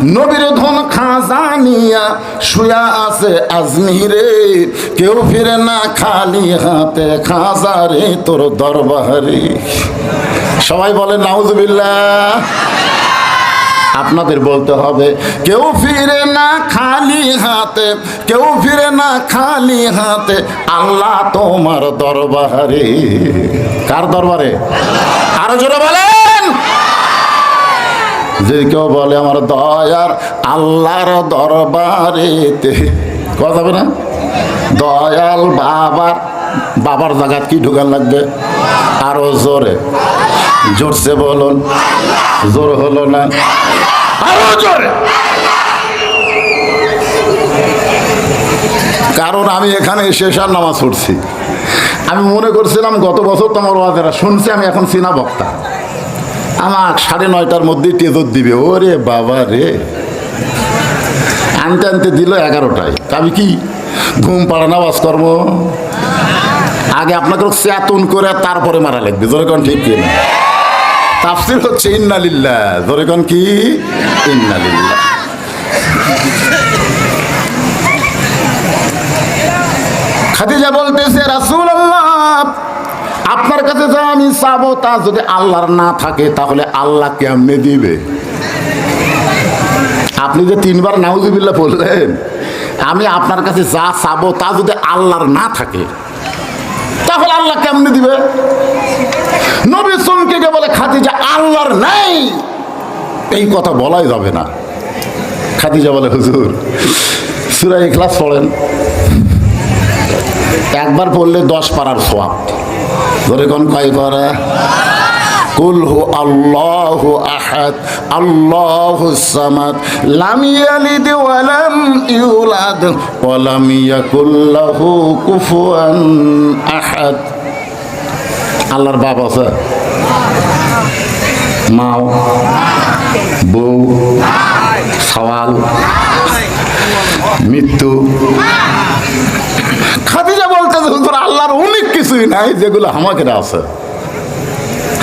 নবীর ধন খাজানিয়া শুয়া আছে আজমিরে। কেউ ফিরে না খালি হাতে খাজারে তোর দরবারে। সবাই বলে নাউজুবিল্লাহ আপনাদের বলতে হবে, কেউ ফিরে না খালি হাতে, কেউ ফিরে না খালি হাতে, আল্লাহ তোমার দরবারে। কার দরবারে? আরও জোরে বলেন। যে কেউ বলে আমার দয়ার আল্লাহর দরবারেতে, কথা যাবে না? দয়াল বাবার বাবার জায়গাত কি ঢুকান লাগবে? আরও জোরে, জোরসে বলুন, জোর হলো না? আরও জোরে। কারণ আমি এখানে শেষার নামাজ পড়ছি। আমি মনে করছিলাম গত বছর তোমার ওয়াজেরা, শুনছি আমি এখন সিনা বক্তা। আমার সাড়ে নয়টার মধ্যেই টেজর দিবে। ওরে বাবা রে। আনতে আনতে দিল এগারোটায়। আমি কি ঘুম পাড়া না কর্ম আগে আপনাকে চেতন করে তারপরে মারা লাগবে। জোরে কোন ঠিক কিনা? তাফসির হচ্ছে ইন্নালিল্লাহ। জোরে কোন কি? ইন্নালিল্লাহ। খাদিজা বলতেছে রাসূল আল্লাহ কাছে যা আমি চাবো তা যদি আল্লাহর না থাকে, তাহলে আল্লাহ কেমনে দিবে? আপনি যে তিনবার নাউজুবিল্লাহ বললেন, আমি আপনার কাছে যা চাবো তা যদি আল্লাহর না থাকে, তাহলে আল্লাহ কেমনে দিবে? নবী চমকে বলে, খাদিজা, আল্লাহর নাই। এই কথা বলাই যাবে না। খাদিজা বলে, হুজুর সুরাই ক্লাস পড়েন। একবার পড়লে দশ পাড়ার সোয়াব ধরে কোন কয় পারা? কুল হু আল্লাহ আহাদ, আল্লাহ সামাদ, লাম ইয়ালিদ ওয়া লাম ইউলাদ, ওয়া লাম ইয়াকুল লাহু কুফুয়ান আহাদ। আল্লাহর বাপ আছে। মাও, বউ, সওয়াল, মৃত্যু। আল্লাহর অনেক কিছুই নাই যেগুলো আমাকে আছে।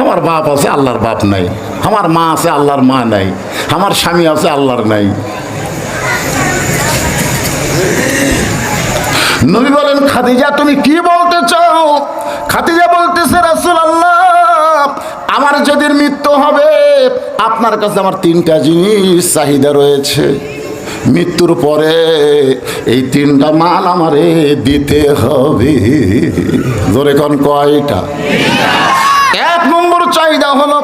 আমার বাপ আছে, আল্লাহর বাপ নাই। আমার মা আছে, আল্লাহর মা নাই। আমার স্বামী আছে, আল্লাহর নাই। নবী বলেন, খাদিজা, তুমি কি বলতে চাও? খাদিজা বলতেছে রাসূল আল্লাহ আমার যদি মৃত্যু হবে, আপনার কাছে আমার তিনটা জিনিস চাহিদা রয়েছে। মৃত্যুর পরে এই তিনটা মাল আমারে দিতে হবে। ধরে কোন কয়টা? এক নম্বর চাহিদা হলো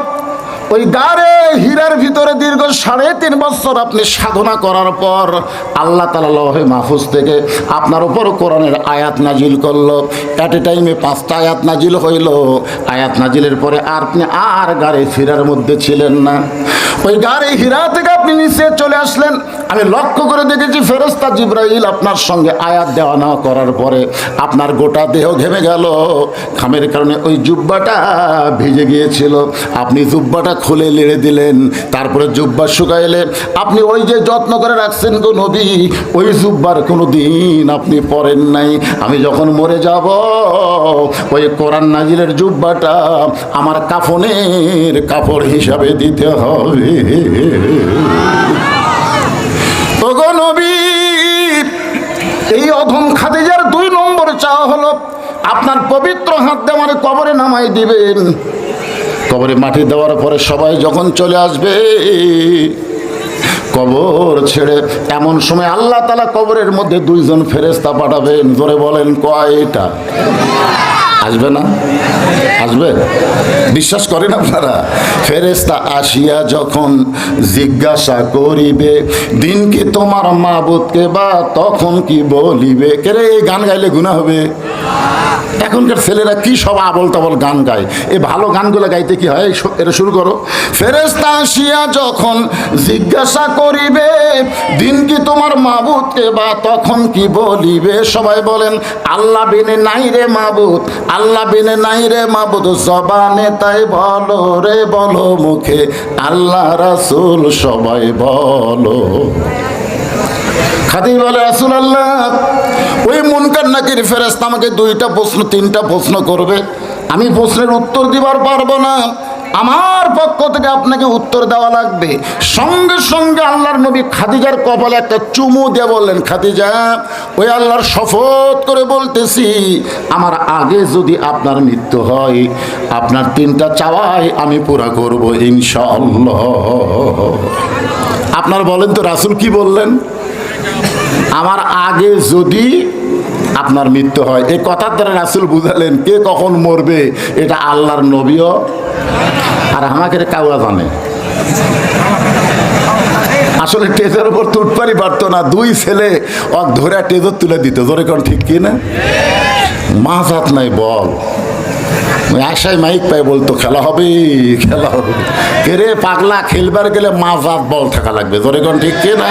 ওই গাড়ে হীরার ভিতরে দীর্ঘ সাড়ে তিন বছর আপনি সাধনা করার পর আল্লাহ তালা মাহফুজ থেকে আপনার উপর কোরআনের আয়াত নাজিল করল। অ্যাট এ টাইমে পাঁচটা আয়াত নাজিল হইল। আয়াত নাজিলের পরে আপনি আর গাড়ি ফিরার মধ্যে ছিলেন না। ওই গাড়ি হীরা থেকে আপনি নিচে চলে আসলেন। আমি লক্ষ্য করে দেখেছি ফেরস্তা জিব্রাইল আপনার সঙ্গে আয়াত দেওয়া না করার পরে আপনার গোটা দেহ ঘেমে গেল। ঘামের কারণে ওই জুব্বাটা ভিজে গিয়েছিল। আপনি জুব্বাটা খুলে লেড়ে দিলেন, তারপরে জুব্বা শুকাইলে। আপনি ওই যে যত্ন করে রাখছেন গো নবী, ওই জুব্বার কোনো দিন আপনি পরেন নাই। আমি যখন মরে যাব, ওই কোরআন নাজিরের জুব্বাটা আমার কাফনের কাপড় হিসাবে দিতে হবে ওগো নবী এই অধম খাদিজার দুই নম্বর চাওয়া হলো, আপনার পবিত্র হাত আমার কবরে নামাই দিবেন। কবরে মাটি দেওয়ার পরে সবাই যখন চলে আসবে, কবর ছেড়ে এমন সময় আল্লাহ তালা কবরের মধ্যে দুইজন ফেরেস্তা পাঠাবেন। ধরে বলেন, কয়টা? আসবে না? আসবে? বিশ্বাস করেন আপনারা? ফেরেস্তা আসিয়া যখন জিজ্ঞাসা করিবে দিন কি তোমার মাবুদকে বা তখন কি বলিবে? কেরে, এই গান গাইলে গুণা হবে? এখনকার ছেলেরা কি সব আবল তাবল গান গায়? এই ভালো গানগুলো গাইতে কি হয়? এটা শুরু করো। ফেরেস্তা আসিয়া যখন জিজ্ঞাসা করিবে, দিন কি তোমার মাবুদকে বা তখন কি বলিবে? সবাই বলেন, আল্লাহ বিনে নাই রে মাবুদ, আল্লাহ বিনে নাই রে মাবুদ, জবানে তাই বলো রে বলো মুখে, আল্লাহ রাসূল সবাই বলো। খাদি বলে রাসুল আল্লাহ ওই মুনকার নাকির ফেরেস্তা আমাকে দুইটা প্রশ্ন, তিনটা প্রশ্ন করবে। আমি প্রশ্নের উত্তর দিবার পারব না। আমার পক্ষ থেকে আপনাকে উত্তর দেওয়া লাগবে। সঙ্গে সঙ্গে আল্লাহর নবী খাদিজার কপালে একটা চুমু দিয়ে বললেন, খাদিজা, ওই আল্লাহর শপথ করে বলতেছি, আমার আগে যদি আপনার মৃত্যু হয়, আপনার তিনটা চাওয়াই আমি পুরা করব ইনশাআল্লাহ। আপনার বলেন তো রাসুল কি বললেন? আমার আগে যদি আপনার মৃত্যু হয় এই কথার দ্বারা রাসুল বুঝালেন, কে কখন মরবে, এটা আল্লাহর নবীও আর আমাকে কাউয়া জানে। আসলে টেজের উপর তুটপারি পারতো না, দুই ছেলে অক ধরে টেজর তুলে দিত। ধরে কোন ঠিক কি না? মাজাত নাই বল। আশায় মাইক পাই বলতো, খেলা হবে খেলা হবে। কে রে পাগলা, খেলবার গেলে মাজাত বল থাকা লাগবে। ধরে কোন ঠিক কি না?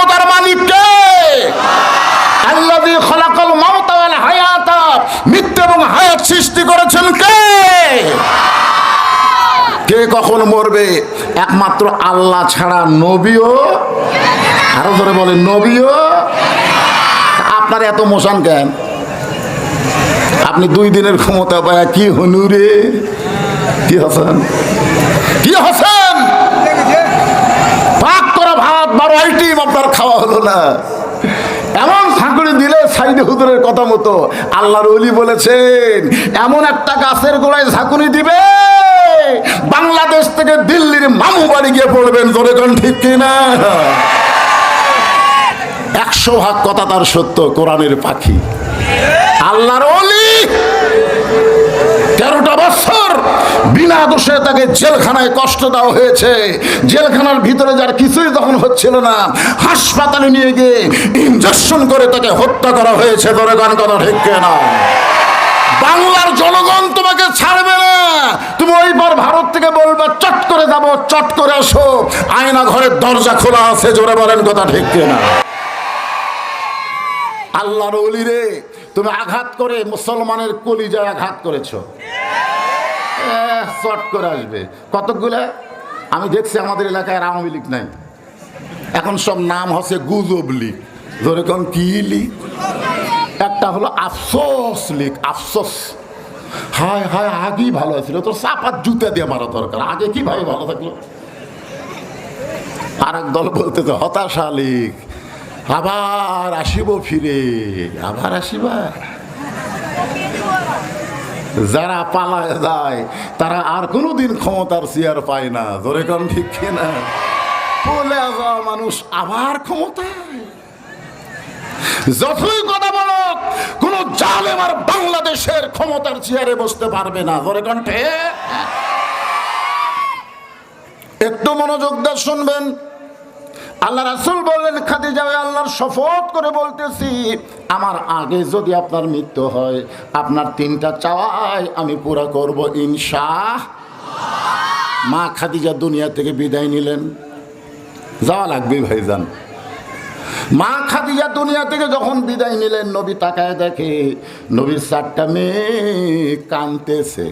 কখন মরবে? একমাত্র আল্লাহ ছাড়া নবীও, আরও ধরে বলে নবীও। আপনার এত মোশন কেন? আপনি দুই দিনের ক্ষমতা পায় কি হনুরে কি হাসান? কি হাসান? পাক করা ভাত, বারো আইটিম আপনার খাওয়া হলো না। এমন ঝাঁকুড়ি দিলে সাইডে হুদুরের কথা মতো আল্লাহর ওলি বলেছেন, এমন একটা গাছের গোড়ায় ঝাঁকুনি দিবে বাংলাদেশ থেকে দিল্লির মামু বাড়ি গিয়ে পড়বেন, জোরে কোন ঠিক কিনা? একশো ভাগ কথা তার সত্য, কোরআনের পাখি। আল্লাহর ওলি তেরোটা বছর বিনা দোষে তাকে জেলখানায় কষ্ট দেওয়া হয়েছে। জেলখানার ভিতরে যার কিছুই তখন হচ্ছিল না, হাসপাতালে নিয়ে গিয়ে ইঞ্জেকশন করে তাকে হত্যা করা হয়েছে দরে গান কথা ঠিক না বাংলার জনগণ তোমাকে ছাড়বে না। তুমি ওইবার ভারত থেকে বলবে, চট করে যাব, চট করে আসো। আয়না ঘরের দরজা খোলা আছে, জোরে বলেন কথা ঠিক না আল্লাহর অলি রে তুমি আঘাত করে মুসলমানের কলিজায় আঘাত করেছ। চট করে আসবে। কতকগুলো? আমি দেখছি আমাদের এলাকায় আওয়ামী লীগ নাই। এখন সব নাম হচ্ছে গুজব লীগ। ধরে কি লীগ? একটা হলো আফসোস লীগ আফসোস। হায় হায়, আগেই ভালো ছিল তোর চাপাত জুতা দিয়ে মারা দরকার। আগে কি ভাই ভালো থাকল? আর এক দল বলতেছে হতাশা লীগ আবার আসিব ফিরে, আবার আসিবা। যারা পালায় যায়, তারা আর কোনোদিন ক্ষমতার চেয়ার পায় না। ধরে কোন ঠিক না বলে যাওয়া মানুষ আবার ক্ষমতায়। যতই কথা বলো কোন জালেম আর বাংলাদেশের ক্ষমতার চেয়ারে বসতে পারবে না। ধরে কণ্ঠে। একটু মনোযোগ দিয়ে শুনবেন। আল্লাহ রাসুল বললেন, খাদিজা আল্লাহর শপথ করে বলতেছি, আমার আগে যদি আপনার মৃত্যু হয়, আপনার তিনটা চাওয়াই আমি পুরা করব ইনশাহ মা খাদিজা দুনিয়া থেকে বিদায় নিলেন। যাওয়া লাগবে ভাইজান। মা খাদিজা দুনিয়া থেকে যখন বিদায় নিলেন, নবী তাকায় দেখে, নবীর চারটা মেয়ে কানতেছে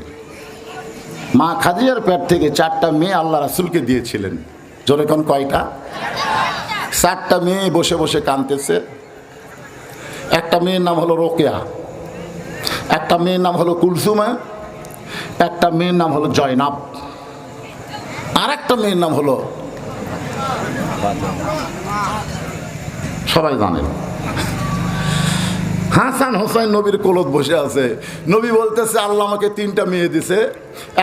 মা খাদিজার পেট থেকে চারটা মেয়ে আল্লাহ রাসুলকে দিয়েছিলেন। কোন কয়টা? চারটা মেয়ে বসে বসে কানতেছে একটা মেয়ের নাম হলো রোকেয়া, একটা মেয়ের নাম হলো কুলসুমা, একটা মেয়ের নাম হলো জয়নাব আর একটা মেয়ের নাম হলো সবাই জানেন। হাসান হোসেন নবীর কোলত বসে আছে। নবী বলতেছে, আল্লাহ আমাকে তিনটা মেয়ে দিছে।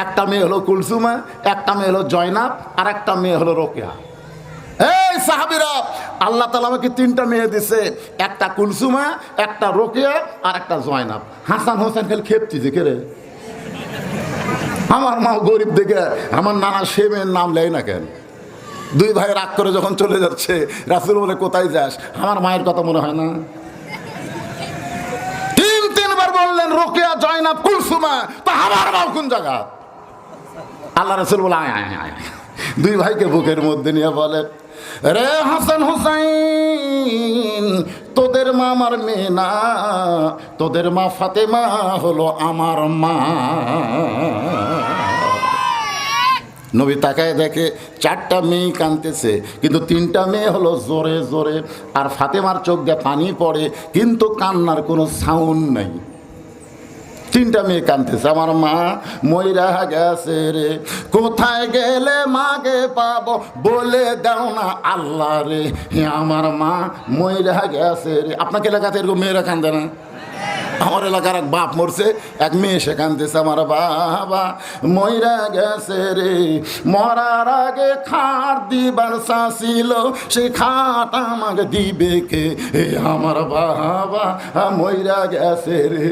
একটা মেয়ে হলো কুলসুমা, একটা মেয়ে হলো জয়নাব, আর একটা মেয়ে হলো রোকেয়া। এই সাহাবিরা, আল্লাহ তালা আমাকে তিনটা মেয়ে দিছে। একটা কুলসুমা, একটা রোকেয়া, আর একটা জয়নাব। হাসান হোসেন খেল খেপছি যে রে। আমার মা গরিব দেখে, আমার নানা সে মেয়ের নাম লেয় না কেন? দুই ভাই রাগ করে যখন চলে যাচ্ছে, রাসুল বলে, কোথায় যাস? আমার মায়ের কথা মনে হয় না। তিন, তিনবার বললেন, রোকেয়া, জয়নাব, কুলসুমা তো আমার মাও কোন জায়গা? আল্লাহ রসুল বলে আয় আয় আয়। দুই ভাইকে বুকের মধ্যে নিয়ে বলে, রে হাসান হুসাইন, তোদের মা আমার মেয়ে না, তোদের মা ফাতেমা হলো আমার মা। নবী তাকায় দেখে চারটা মেয়ে কানতেছে কিন্তু তিনটা মেয়ে হলো জোরে জোরে, আর ফাতেমার চোখ দিয়ে পানি পড়ে, কিন্তু কান্নার কোনো সাউন্ড নাই। তিনটা মেয়ে কানতেছে আমার মা ময়রা গেছে রে, কোথায় গেলে মাকে পাবো? বলে দাও না আল্লাহ রে আমার মা ময়রা গেছে রে। আপনাকে এলাকাতে এরকম মেয়েরা কান্দে না। আমার এলাকার এক বাপ মরছে, এক মেয়ে সে কান্দতেছে আমার বাবা ময়রা গেছে রে। মরার আগে খাট দিবার ছিল, সে খাট আমাকে দিবে কে? আমার বাবা ময়রা গেছে রে।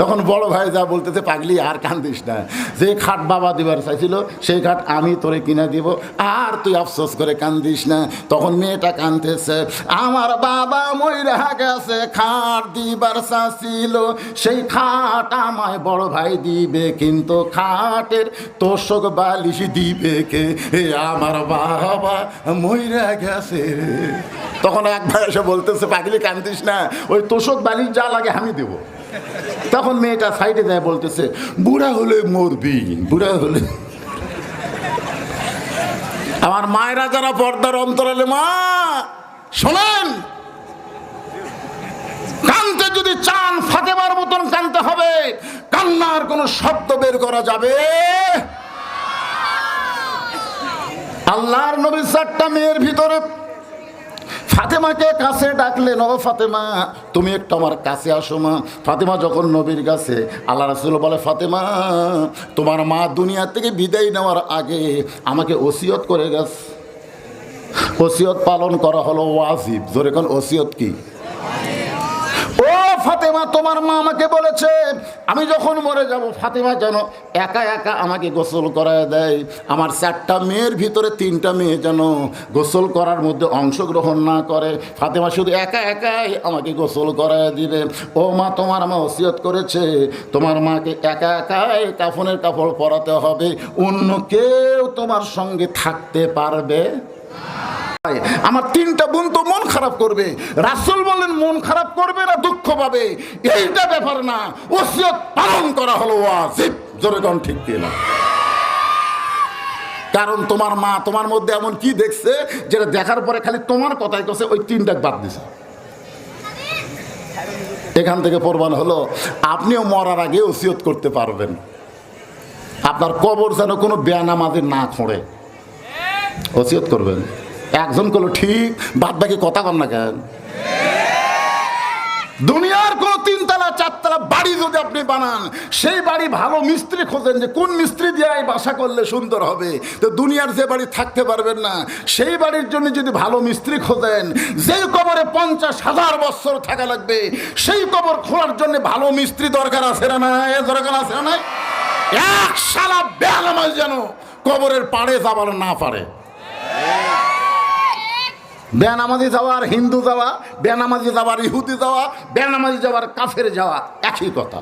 তখন বড় ভাই যা বলতেছে, পাগলি, আর কান্দিস না। যে খাট বাবা দিবার চাইছিল, সেই খাট আমি তোরে কিনে দিব। আর তুই আফসোস করে কান্দিস না। তখন মেয়েটা কান্দতেছে আমার বাবা ময়রা গেছে, খাট দিবার চাইছিল। সেই খাট আমায় বড় ভাই দিবে, কিন্তু খাটের তোষক বালিশ দিবে কে? এ আমার বাবা ময়রা গেছে তখন এক ভাই এসে বলতেছে, পাগলি, কান্দিস না। ওই তোষক বালিশ যা লাগে আমি দেবো। তখন মেয়েটা সাইডে দেয় বলতেছে, বুড়া হলে মরবি, বুড়া হলে আমার মায়েরা যারা পর্দার অন্তরালে, মা, শোনেন, কানতে যদি চান ফাতেমার মতন কানতে হবে, কান্নার কোনো শব্দ বের করা যাবে? আল্লাহর নবী চারটা মেয়ের ভিতরে ফাতেমাকে কাছে ডাকলেন ও ফাতেমা, তুমি একটু আমার কাছে আসো মা। ফাতেমা যখন নবীর কাছে, আল্লাহ রাসুল বলে, ফাতেমা, তোমার মা দুনিয়া থেকে বিদায় নেওয়ার আগে আমাকে ওসিয়ত করে গেছে। ওসিয়ত পালন করা হলো ওয়াজিব। জোরে কোন, ওসিয়ত কি? ফাতেমা তোমার মা আমাকে বলেছে, আমি যখন মরে যাব, ফাতেমা যেন একা একা আমাকে গোসল করায় দেয়। আমার চারটা মেয়ের ভিতরে তিনটা মেয়ে যেন গোসল করার মধ্যে অংশগ্রহণ না করে। ফাতেমা শুধু একা একাই আমাকে গোসল করায় দিবে ও মা, তোমার মা ওসিয়ত করেছে, তোমার মাকে একা একাই কাফনের কাপড় পরাতে হবে। অন্য কেউ তোমার সঙ্গে থাকতে পারবে? আমার তিনটা বোন তো মন খারাপ করবে। রাসুল বলেন, মন খারাপ করবে না, দুঃখ পাবে। এইটা ব্যাপার না। ওসিয়ত পালন করা হলো ওয়াজিব। জোরে কোন ঠিক কিনা? কারণ তোমার মা তোমার মধ্যে এমন কি দেখছে, যেটা দেখার পরে খালি তোমার কথাই কছে, ওই তিনটা বাদ দিছে। এখান থেকে প্রমাণ হলো, আপনিও মরার আগে ওসিয়ত করতে পারবেন। আপনার কবর যেন কোনো বেয়ানামাজি না খোঁড়ে। ওসিয়ত করবেন। একজন করল ঠিক, বাদ বাকি কথা কর না কেন? দুনিয়ার কোন তিনতলা, চারতলা বাড়ি যদি আপনি বানান, সেই বাড়ি ভালো মিস্ত্রি খোঁজেন যে কোন মিস্ত্রি দিয়ে বাসা করলে সুন্দর হবে। তো দুনিয়ার যে বাড়ি থাকতে পারবেন না, সেই বাড়ির জন্য যদি ভালো মিস্ত্রি খোঁজেন, যেই কবরে পঞ্চাশ হাজার বছর থাকা লাগবে, সেই কবর খোলার জন্য ভালো মিস্ত্রি দরকার আছে না নাই? দরকার আছে না এক সালা বেলামাল যেন কবরের পাড়ে যাবার না পারে। বেনামাজি যাওয়ার হিন্দু যাওয়া, বেনামাজি যাওয়ার ইহুদি যাওয়া, বেনামাজি যাওয়ার কাফের যাওয়া, একই কথা।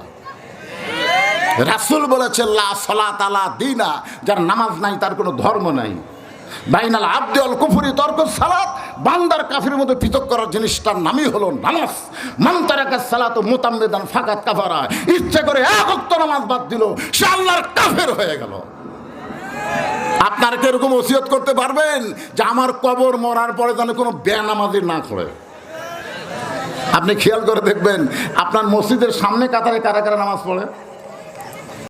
রাসুল বলেছে, লা সলাত আলা দিনা যার নামাজ নাই, তার কোনো ধর্ম নাই। বাইনাল আব্দুল কুফুরি তর্ক সালাত, বান্দার কাফির মধ্যে পৃথক করার জিনিসটার নামই হলো নামাজ। মান্তারাকা সালাত মোতাম্মেদান ফাকাত কাফারা। ইচ্ছে করে এক নামাজ বাদ দিল, সে আল্লাহর কাফের হয়ে গেল। আপনারা কি এরকম ওসিয়ত করতে পারবেন যে আমার কবর মরার পরে যেন কোনো বেনামাজি না করে? আপনি খেয়াল করে দেখবেন, আপনার মসজিদের সামনে কাতারে কারা কারা নামাজ পড়ে?